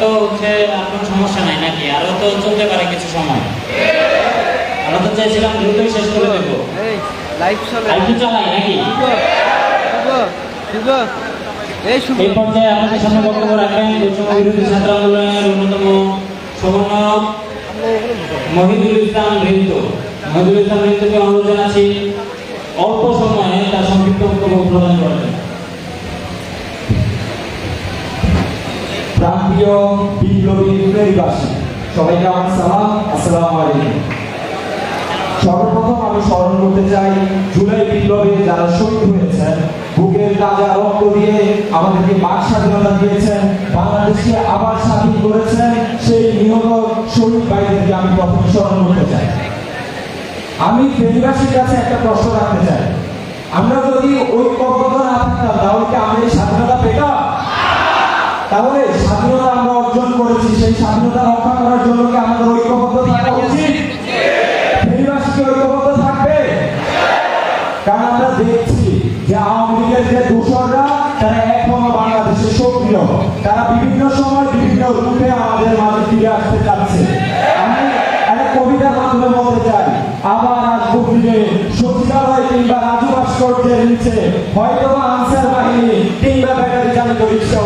তো হচ্ছে আর কোনো সমস্যা নাই নাকি? আরও তো চলতে পারে কিছু সময়। আমরা তো চাইছিলাম দ্রুতই শেষ করে দেবো। লাইভ চলে। চালাই নাকি? শুভ শুভ শুভ। এই শুভ। এই পর্যায়ে আপনাদের সামনে বক্তব্য রাখবেন বৈষম্য বিরোধী ছাত্র আন্দোলনের অন্যতম সমন্বয়ক মহিদুল ইসলাম বৃন্দ মহিদুল ইসলাম বৃন্দকে অনুরোধ জানাচ্ছি অল্প সময়ে তার সংক্ষিপ্ত বক্তব্য প্রদান করবেন। প্রান্তীয় বিপ্লবী ফেরিবাসী। সবাইকে আমার সালাম, আসসালামু আলাইকুম। সর্বপ্রথম আমি স্মরণ করতে চাই, জুলাই বিপ্লবে যারা শহীদ হয়েছেন, বুকের তাজা রক্ত দিয়ে আমাদেরকে বাক স্বাধীনতা দিয়েছেন, বাংলাদেশকে আবার স্বাধীন করেছেন, সেই নিহত শহীদ ভাইদেরকে আমি প্রথমে স্মরণ করতে চাই। আমি ফেরিবাসীর কাছে একটা প্রশ্ন রাখতে চাই। আমরা যদি ঐক্যবদ্ধ না থাকতাম, তাহলে কি আমরা স্বাধীনতা পেতাম? তাহলে স্বাধীনতা আমরা অর্জন করেছি, সেই স্বাধীনতা রক্ষা করার জন্য কি আমাদের ঐক্যবদ্ধ থাকা উচিত? ঐক্যবদ্ধ থাকবে? কারণ আমরা দেখছি যে আওয়ামী লীগের যে দূষণরা, তারা এখনও বাংলাদেশে সক্রিয়। তারা বিভিন্ন সময় বিভিন্ন রূপে আমাদের মাঝে ফিরে আসতে চাচ্ছে। আমি একটা কবিতার মাধ্যমে বলতে চাই, আবার আসব ফিরে। সচিবালয় কিংবা রাজু ভাস্কর্যের নিচে হয়তো আনসার বাহিনী কিংবা ব্যাটারি চালিত রিক্সাওয়ালা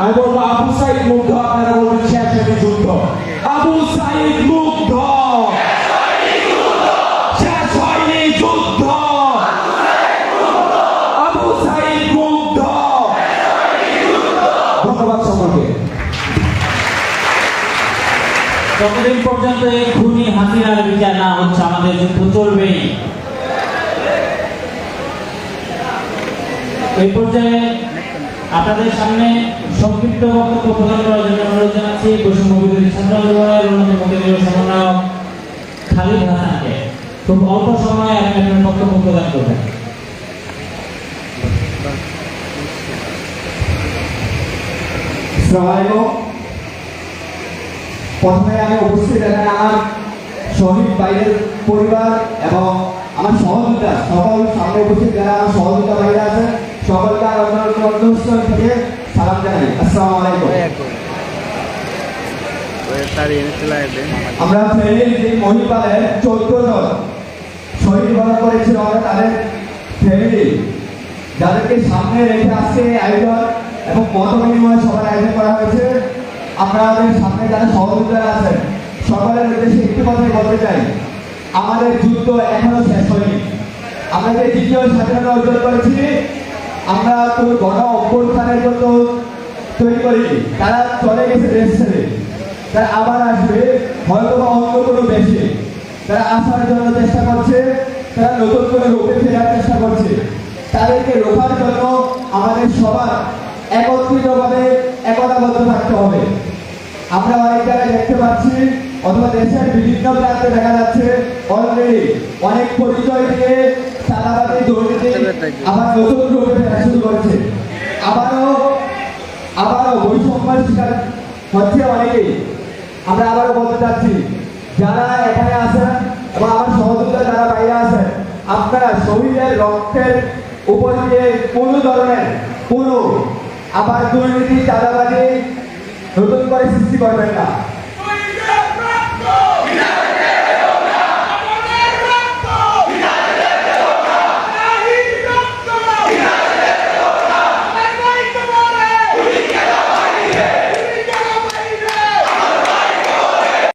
আমি বলব, আবু সাইদ মুগ্ধ, আপনারা বলবেন শেষ যুদ্ধ আবু সাইদ মুগ্ধ। শেষ হয়নি যুদ্ধ। আবু সাইদ মুগ্ধ। ধন্যবাদ সকলকে। যতদিন পর্যন্ত এই খুনি হাসিনার বিচার না হচ্ছে, আমাদের যুদ্ধ চলবেই। এই পর্যায়ে আপনাদের সামনে সংক্ষিপ্ত বক্তব্য প্রদান করার জন্য অনুরোধ জানাচ্ছি, বৈষম্য বিরোধী অন্যতম কেন্দ্রীয় সমন্বয়ক খালিদ হাসানকে। খুব অল্প সময়ে আপনি আপনার বক্তব্য প্রদান করবেন। আমার পরিবার এবং আমার সহযোগিতা সকল সামনে উপস্থিত যারা আমার সহযোগিতা ভাইরা আছে সকলকে আর অন্য অন্তঃস্থল থেকে সালাম জানাই। আসসালামু আলাইকুম। আমরা ফেরির যে মহিপালের চোদ্দ জন। শহীদ বরণ করেছিল আমরা তাদের ফ্যামিলি। যাদেরকে সামনে রেখে আজকে আয়োজন এবং মত বিনিময় সবার আয়োজন করা হয়েছে। আমরা আমাদের সামনে যারা সহযোগিতারা আছেন সকলের উদ্দেশ্যে একটু কথাই বলতে চাই। আমাদের যুদ্ধ এখনও শেষ হয়নি। আমরা যে দ্বিতীয় স্বাধীনতা অর্জন করেছি আমরা কোনো গণ অভ্যুত্থানের জন্য তৈরি করিনি। তারা চলে গেছে দেশ ছেড়ে। তারা আবার আসবে হয়তো বা অন্য কোনো দেশে। তারা আসার জন্য চেষ্টা করছে, তারা নতুন করে রূপে ফেরার চেষ্টা করছে। তাদেরকে রোখার জন্য আমাদের সবার একত্রিতভাবে, একতাবদ্ধ থাকতে হবে। আমরা অনেক জায়গায় দেখতে পাচ্ছি অথবা দেশের বিভিন্ন প্রান্তে দেখা যাচ্ছে অলরেডি অনেক পরিচয় দিয়ে চাঁদাবাদী দুর্নীতি আবার নতুন রূপে ফেরা শুরু করেছে। আবারও আবারও বৈষম্যের শিকার হচ্ছে অনেকেই। আমরা আবারও বলতে চাচ্ছি যারা এখানে আছেন এবং আমার সহযোগিতা যারা বাইরে আছেন আপনারা শহীদের রক্তের উপর দিয়ে কোনো ধরনের কোনো আবার দুর্নীতি চাঁদাবাজি নতুন করে সৃষ্টি করবেন না।